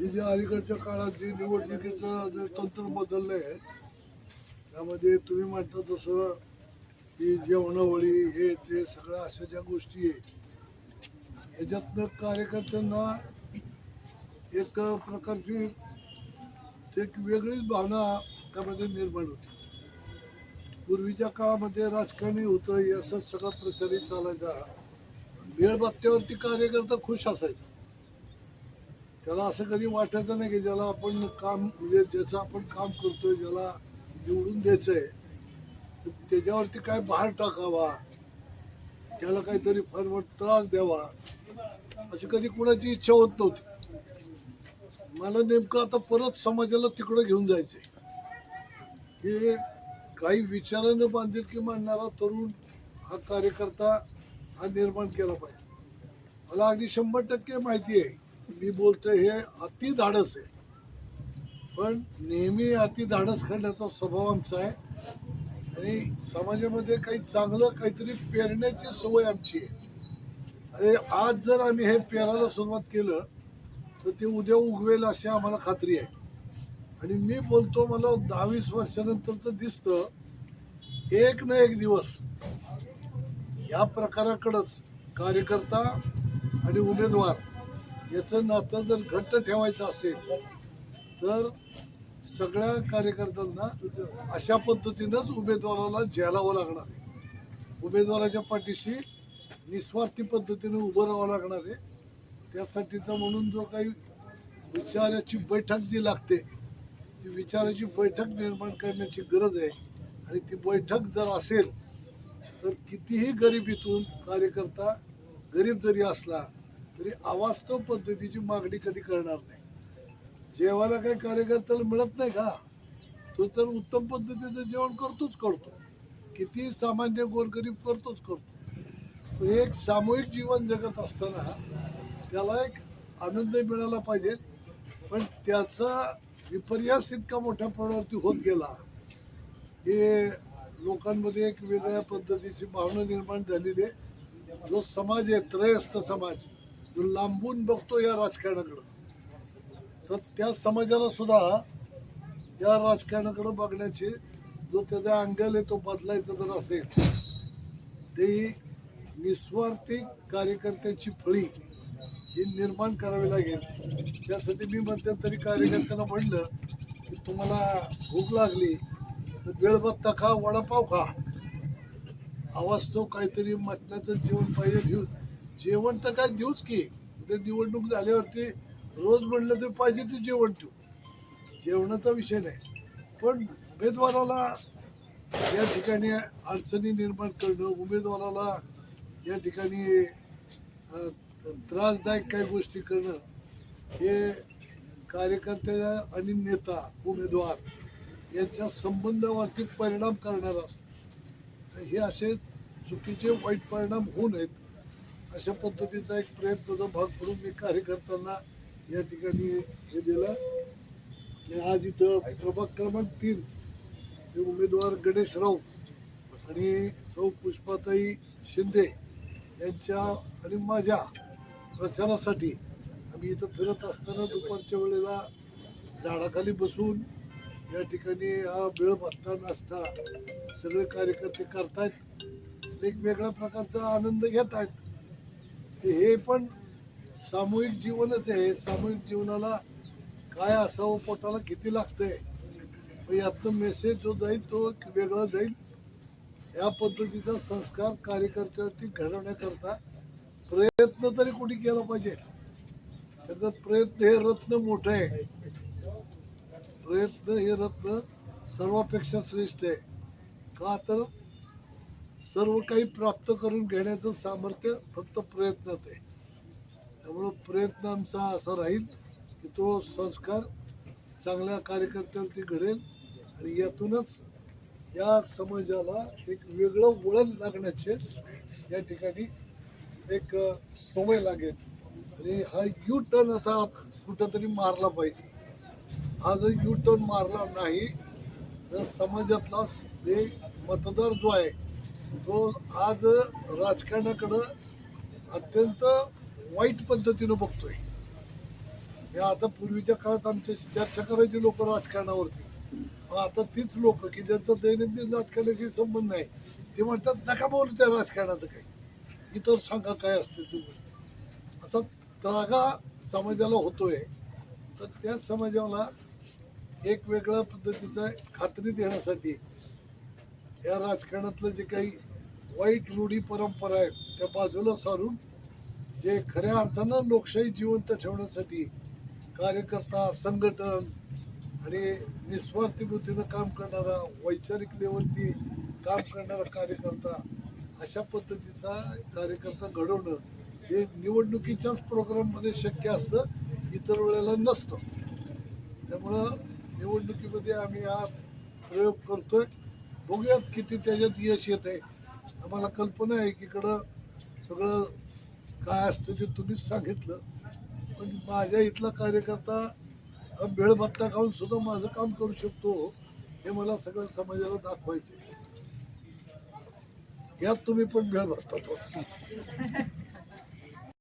ही जे अलीकडच्या काळात जे निवडणुकीचं जे तंत्र बदललं आहे त्यामध्ये तुम्ही म्हणता तसं की जेवणावळी हे ते सगळं अशा ज्या गोष्टी आहे ह्याच्यातनं कार्यकर्त्यांना एक प्रकारची एक वेगळीच भावना त्यामध्ये निर्माण होती. पूर्वीच्या काळामध्ये राजकारणी होतं हे असं सगळं प्रचारित चालायचा. बेळबत्त्यावरती कार्यकर्ता खुश असायचा. त्याला असं कधी वाटायचं नाही की ज्याला आपण काम म्हणजे ज्याचं आपण काम करतोय ज्याला निवडून द्यायचं आहे त्याच्यावरती काय भार टाकावा? त्याला काहीतरी फार त्रास द्यावा? अशी कधी कुणाची इच्छा होत नव्हती. मला नेमकं आता परत समाजाला तिकडं घेऊन जायचंय. की काही विचारानं बांधिलकी मांडणारा तरुण हा कार्यकर्ता हा निर्माण केला पाहिजे. मला अगदी शंभर टक्के माहिती आहे. मी बोलतोय हे अति धाडस आहे. पण नेहमी अति धाडस करण्याचा स्वभाव आमचा आहे. आणि समाजामध्ये काही चांगलं काहीतरी पेरण्याची सवय आमची आहे. आणि आज जर आम्ही हे पेरायला सुरुवात केलं तर ते उद्या उगवेल अशी आम्हाला खात्री आहे. आणि मी बोलतो मला दहावीस वर्षानंतरचं दिसतं एक ना एक दिवस या प्रकाराकडंच कार्यकर्ता आणि उमेदवार याचं नातं जर घट्ट ठेवायचं असेल तर सगळ्या कार्यकर्त्यांना अशा पद्धतीनंच उमेदवाराला झेलावं लागणार आहे. उमेदवाराच्या पाठीशी निस्वार्थी पद्धतीने उभं राहावं लागणार आहे. त्यासाठीचा म्हणून जो काही विचाराची बैठक जी लागते ती विचाराची बैठक निर्माण करण्याची गरज आहे. आणि ती बैठक जर असेल तर कितीही गरिबीतून कार्यकर्ता गरीब जरी असला तरी अवास्तव पद्धतीची मागणी कधी करणार नाही. जेवायला काही कार्यकर्त्याला मिळत नाही का? तो तर उत्तम पद्धतीचं जेवण करतोच करतो. किती सामान्य गोरगरीब करतोच करतो. एक सामूहिक जीवन जगत असताना त्याला एक आनंद मिळाला पाहिजे. पण त्याचा विपर्यास इतका मोठ्या प्रमाणावरती होत गेला हे लोकांमध्ये एक वेगळ्या पद्धतीची भावना निर्माण झालेली आहे. जो समाज आहे त्रयस्थ समाज. लांबून बघतो या राजकारणाकडं. तर त्या समाजाला सुद्धा या राजकारणाकडं बघण्याची जो त्याचा अँगल आहे तो बदलायचा जर असेल ते निस्वार्थी कार्यकर्त्याची फळी ही निर्माण करावी लागेल. त्यासाठी मी मध्यंतरी कार्यकर्त्यांना म्हणलं की तुम्हाला भूक लागली तर बेळबत्ता खा वडापाव खा. आवाज तो काहीतरी मटणाचं जेवण पाहिजे घेऊन. जेवण तर काय देऊच की. निवडणूक झाल्यावरती रोज म्हणलं तरी पाहिजे ते जेवण देऊ. जेवणाचा विषय नाही. पण उमेदवाराला या ठिकाणी अडचणी निर्माण करणं उमेदवाराला या ठिकाणी त्रासदायक काही गोष्टी करणं हे कार्यकर्त्या आणि नेता उमेदवार यांच्या संबंधावरती परिणाम करणार असतो. हे असे चुकीचे वाईट परिणाम होऊ नयेत. अशा पद्धतीचा एक प्रयत्नाचा भाग म्हणून मी कार्यकर्त्यांना या ठिकाणी हे दिलं. आज इथं प्रभाग क्रमांक तीन हे उमेदवार गणेश राऊत आणि सौ पुष्पाताई शिंदे यांच्या आणि माझ्या प्रचारासाठी आम्ही इथं फिरत असताना दुपारच्या वेळेला झाडाखाली बसून या ठिकाणी हा वेळ भत्ता नसता सगळे कार्यकर्ते करतायत. वेगवेगळ्या प्रकारचा आनंद घेत आहेत हे पण सामूहिक जीवनच आहे. सामूहिक जीवनाला काय असावं पोटाला किती लागतंय? मग यातनं मेसेज जो जाईल तो वेगळा जाईल. या पद्धतीचा संस्कार कार्यकर्त्यावरती घडवण्याकरता प्रयत्न तरी कोणी केला पाहिजे. त्याचा प्रयत्न हे रत्न मोठं आहे. प्रयत्न हे रत्न सर्वापेक्षा श्रेष्ठ आहे. का तर सर्व काही प्राप्त करून घेण्याचं सामर्थ्य फक्त प्रयत्नात आहे. त्यामुळं प्रयत्न आमचा असा राहील की तो संस्कार चांगल्या कार्यकर्त्यावरती घडेल आणि यातूनच या समाजाला एक वेगळं वळण लागण्याचे या ठिकाणी एक सवय लागेल. आणि हा यू टर्न आता कुठंतरी मारला पाहिजे. हा जर यू टर्न मारला नाही तर समाजातला जे मतदार जो आहे तो आज राजकारणाकडं अत्यंत वाईट पद्धतीनं बघतोय. हे आता पूर्वीच्या काळात आमच्याशी चर्चा करायची लोक राजकारणावरती. आता तीच लोक की ज्यांचं दैनंदिन राजकारणाशी संबंध आहे ते म्हणतात नका बोलू त्या राजकारणाचं काही. इतर सांगा काय असते ती गोष्टी असा त्रागा समाजाला होतोय. तर त्या समाजाला एक वेगळ्या पद्धतीचा खात्री देण्यासाठी या राजकारणातलं जे काही वाईट रूढी परंपरा आहेत त्या बाजूला सारून जे खऱ्या अर्थानं लोकशाही जिवंत ठेवण्यासाठी कार्यकर्ता संघटन आणि निस्वार्थी वृत्तीनं काम करणारा वैचारिक लेवलची काम करणारा कार्यकर्ता अशा पद्धतीचा कार्यकर्ता घडवणं हे निवडणुकीच्याच प्रोग्राममध्ये शक्य असतं इतर वेळेला नसतं. त्यामुळं निवडणुकीमध्ये आम्ही हा प्रयोग करतोय. बघूयात किती त्याच्यात यश येत आहे आम्हाला कल्पना आहे की इकडं सगळं काय असतं ते तुम्हीच सांगितलं. पण माझ्या इथला कार्यकर्ता भेळ भत्ता खाऊन सुद्धा माझं काम करू शकतो हे मला सगळं समाजाला दाखवायचं यात तुम्ही पण भेळ भरता